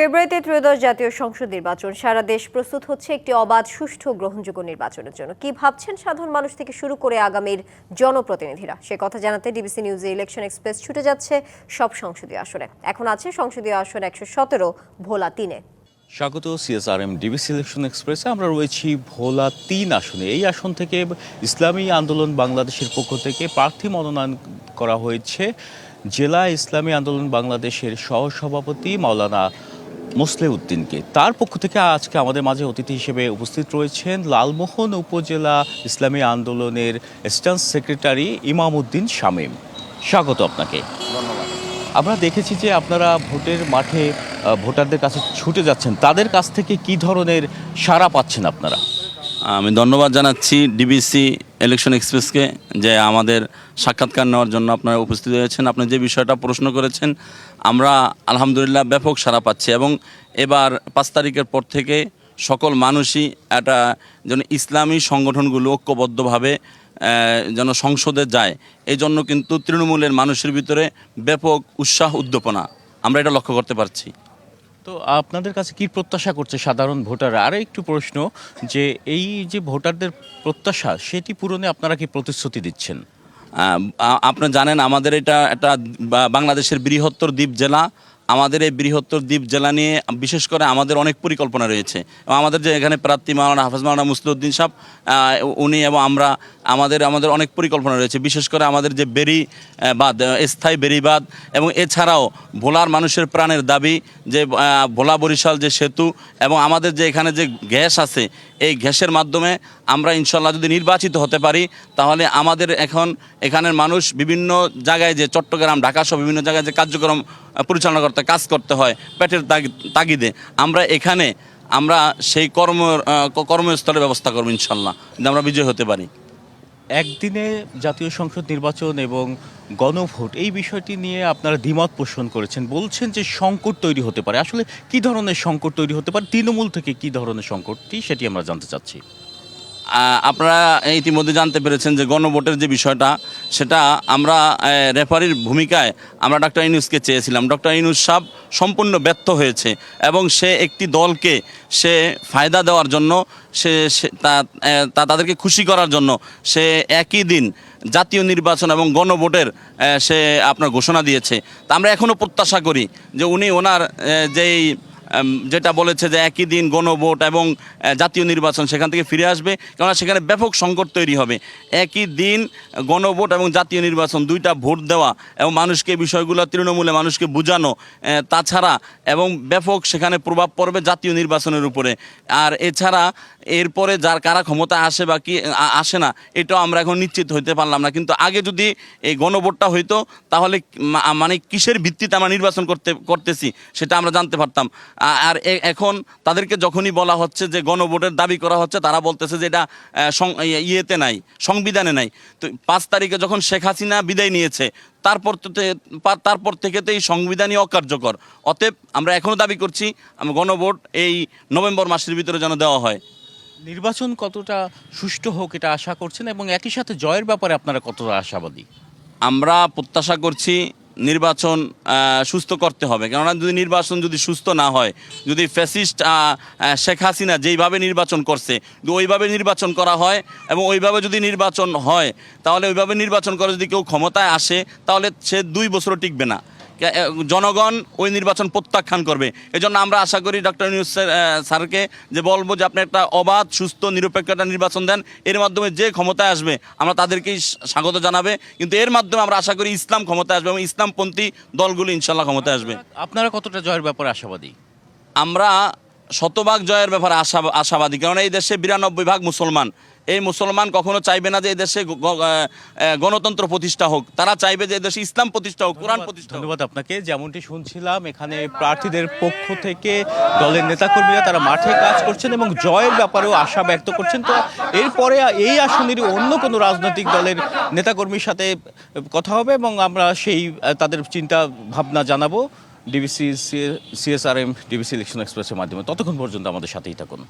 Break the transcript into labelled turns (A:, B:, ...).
A: ফেব্রুয়ারিতে ত্রয়োদশ জাতীয় সংসদ নির্বাচন। সারা দেশ প্রস্তুত হচ্ছে একটি অবাধ, সুষ্ঠু, গ্রহণযোগ্য নির্বাচনের জন্য। কি ভাবছেন সাধারণ মানুষ থেকে শুরু করে আগামীর জনপ্রতিনিধিরা? সে কথা জানাতে ডিবিসি নিউজে ইলেকশন এক্সপ্রেস ছুটে যাচ্ছে সব সংসদীয় আসনে। এখন আছে সংসদীয় আসন একশো সতেরো, ভোলা তিনে।
B: স্বাগত, সিএসআরএম ডিবি সিলেকশন এক্সপ্রেসে। আমরা রয়েছি ভোলা তিন আসনে। এই আসন থেকে ইসলামী আন্দোলন বাংলাদেশের পক্ষ থেকে প্রার্থী মনোনয়ন করা হয়েছে। জেলা ইসলামী আন্দোলন বাংলাদেশের সহসভাপতি মাওলানা মোসলে উদ্দিনকে তার পক্ষ থেকে আজকে আমাদের মাঝে অতিথি হিসেবে উপস্থিত রয়েছেন লালমোহন উপজেলা ইসলামী আন্দোলনের অ্যাসিস্ট্যান্ট সেক্রেটারি ইমাম উদ্দিন শামীম। স্বাগত আপনাকে। আমরা দেখেছি যে আপনারা ভোটের মাঠে ভোটারদের কাছে ছুটে যাচ্ছেন। তাদের কাছ থেকে কি ধরনের সাড়া পাচ্ছেন আপনারা?
C: আমি ধন্যবাদ জানাচ্ছি ডিবিসি ইলেকশন এক্সপ্রেসকে যে আমাদের সাক্ষাৎকার নেওয়ার জন্য আপনারা উপস্থিত হয়েছেন। আপনি যে বিষয়টা প্রশ্ন করেছেন, আমরা আলহামদুলিল্লাহ ব্যাপক সাড়া পাচ্ছি এবং এবার পাঁচ তারিখের পর থেকে সকল মানুষই একটা যেন ইসলামী সংগঠনগুলো ঐক্যবদ্ধভাবে যেন সংসদে যায়। এই জন্য কিন্তু তৃণমূলের মানুষের ভিতরে ব্যাপক উৎসাহ, উদ্দীপনা আমরা এটা লক্ষ্য করতে পারছি।
B: তো আপনাদের কাছে কি প্রত্যাশা করছে সাধারণ ভোটাররা? আরও একটু প্রশ্ন যে এই যে ভোটারদের প্রত্যাশা সেটি পূরণে আপনারা কি প্রতিশ্রুতি দিচ্ছেন?
C: আহ, আ- আপনারা জানেন আমাদের এটা একটা বাংলাদেশের বৃহত্তর দ্বীপ জেলা। আমাদের এই বৃহত্তর দ্বীপ জেলা নিয়ে বিশেষ করে আমাদের অনেক পরিকল্পনা রয়েছে। এবং আমাদের যে এখানে প্রার্থী মাওলানা হাফেজ মাওলানা মুসলিউদ্দিন সাহেব উনি এবং আমরা আমাদের আমাদের অনেক পরিকল্পনা রয়েছে। বিশেষ করে আমাদের যে বেরি আহ, স্থায়ী বেরিবাদ এবং এছাড়াও ভোলার মানুষের প্রাণের দাবি যে ভোলা বরিশাল যে সেতু এবং আমাদের যে এখানে যে গ্যাস আছে এই গ্যাসের মাধ্যমে আমরা ইনশাল্লাহ যদি নির্বাচিত হতে পারি তাহলে আমাদের এখন এখানের মানুষ বিভিন্ন জায়গায় যে চট্টগ্রাম ঢাকা সহ বিভিন্ন জায়গায় যে কার্যক্রম পরিচালনা করতে কাজ করতে হয় পেটের তাগি- তাগিদে আমরা এখানে আমরা সেই কর্ম কর্মস্থলের ব্যবস্থা করব ইনশাল্লাহ আমরা বিজয় হতে পারি।
B: একদিনে জাতীয় সংসদ নির্বাচন এবং গণভোট, এই বিষয়টি নিয়ে আপনারা দ্বিমত পোষণ করেছেন। বলছেন যে সংকট তৈরি হতে পারে। আসলে কি ধরনের সংকট তৈরি হতে পারে? তৃণমূল থেকে কি ধরনের সংকটটি, সেটি আমরা জানতে চাচ্ছি।
C: আপনারা ইতিমধ্যে জানতে পেরেছেন যে গণভোটের যে বিষয়টা, সেটা আমরা রেফারির ভূমিকায় আমরা ডক্টর ইনুসকে চেয়েছিলাম। ডক্টর ইনুস সাহ সম্পূর্ণ ব্যর্থ হয়েছে এবং সে একটি দলকে সে ফায়দা দেওয়ার জন্য, সে তা- তাদেরকে খুশি করার জন্য সে একই দিন জাতীয় নির্বাচন এবং গণভোটের সে আপনার ঘোষণা দিয়েছে। তা আমরা এখনও প্রত্যাশা করি যে উনি ওনার যেই যেটা বলেছে যে একই দিন গণভোট এবং জাতীয় নির্বাচন সেখান থেকে ফিরে আসবে, কেননা সেখানে ব্যাপক সংকট তৈরি হবে। একই দিন গণভোট এবং জাতীয় নির্বাচন দুইটা ভোট দেওয়া এবং মানুষকে বিষয়গুলো তৃণমূলে মানুষকে বোঝানো তাছাড়া এবং ব্যাপক সেখানে প্রভাব পড়বে জাতীয় নির্বাচনের উপরে। আর এছাড়া এরপরে যার কারা ক্ষমতা আসে বা কি আসে না, এটাও আমরা এখন নিশ্চিত হইতে পারলাম না। কিন্তু আগে যদি এই গণভোটটা হইতো, তাহলে মানে কিসের ভিত্তিতে আমরা নির্বাচন করতে, করতেছি, সেটা আমরা জানতে পারতাম। আর এখন তাদেরকে যখনই বলা হচ্ছে যে গণভোটের দাবি করা হচ্ছে তারা বলতেছে যে এটা ইয়ে- ইয়েতে নাই সংবিধানে নাই। তো পাঁচ তারিখে যখন শেখ হাসিনা বিদায় নিয়েছে তারপর তারপর থেকে তো এই সংবিধানই অকার্যকর। অতএব আমরা এখনও দাবি করছি গণভোট এই নভেম্বর মাসের ভিতরে যেন দেওয়া হয়।
B: নির্বাচন কতটা সুষ্ঠু হোক এটা আশা করছেন এবং একই সাথে জয়ের ব্যাপারে আপনারা কতটা আশাবাদী?
C: আমরা প্রত্যাশা করছি নির্বাচন সুস্থ করতে হবে। কেননা যদি নির্বাচন যদি সুস্থ না হয়, যদি ফ্যাসিস্ট শেখ হাসিনা যেইভাবে নির্বাচন করছে, যদি ওইভাবে নির্বাচন করা হয় এবং ওইভাবে যদি নির্বাচন হয়, তাহলে ওইভাবে নির্বাচন করে যদি কেউ ক্ষমতায় আসে, তাহলে সে দুই বছরও টিকবে না। জনগণ ওই নির্বাচন প্রত্যাখ্যান করবে। এজন্য আমরা আশা করি ডক্টর নিউজ স্যারকে যে বলব যে আপনি একটা অবাধ সুস্থ নিরপেক্ষ একটা নির্বাচন দেন এর মাধ্যমে যে ক্ষমতায় আসবে আমরা তাদেরকেই স্বাগত জানাবে। কিন্তু এর মাধ্যমে আমরা আশা করি ইসলাম ক্ষমতায় আসবে এবং ইসলামপন্থী দলগুলো ইনশাল্লাহ ক্ষমতায় আসবে।
B: আপনারা কতটা জয়ের ব্যাপারে আশাবাদী?
C: আমরা শতভাগ জয়ের ব্যাপারে আশা আশাবাদী। কারণ এই দেশে বিরানব্বই ভাগ মুসলমান। এই মুসলমান কখনো চাইবে না যে এই দেশে গ- গ- আহ, গণতন্ত্র প্রতিষ্ঠা হোক। তারা চাইবে যে এই দেশে ইসলাম প্রতিষ্ঠা হোক কোরআন প্রতিষ্ঠা
B: ধন্যবাদ আপনাকে। যেমনটি শুনছিলাম এখানে প্রার্থীদের পক্ষ থেকে দলের নেতাকর্মীরা তারা মাঠে কাজ করছেন এবং জয়ের ব্যাপারেও আশা ব্যক্ত করছেন। তো এরপরে এই আসনেরই অন্য কোনো রাজনৈতিক দলের নেতাকর্মীর সাথে কথা হবে এবং আমরা সেই তাদের চিন্তা ভাবনা জানাব। ডিবিসি সিএসআরএম ডিবিসি ইলেকশন এক্সপ্রেসের মাধ্যমে। ততক্ষণ পর্যন্ত আমাদের সাথেই থাকুন।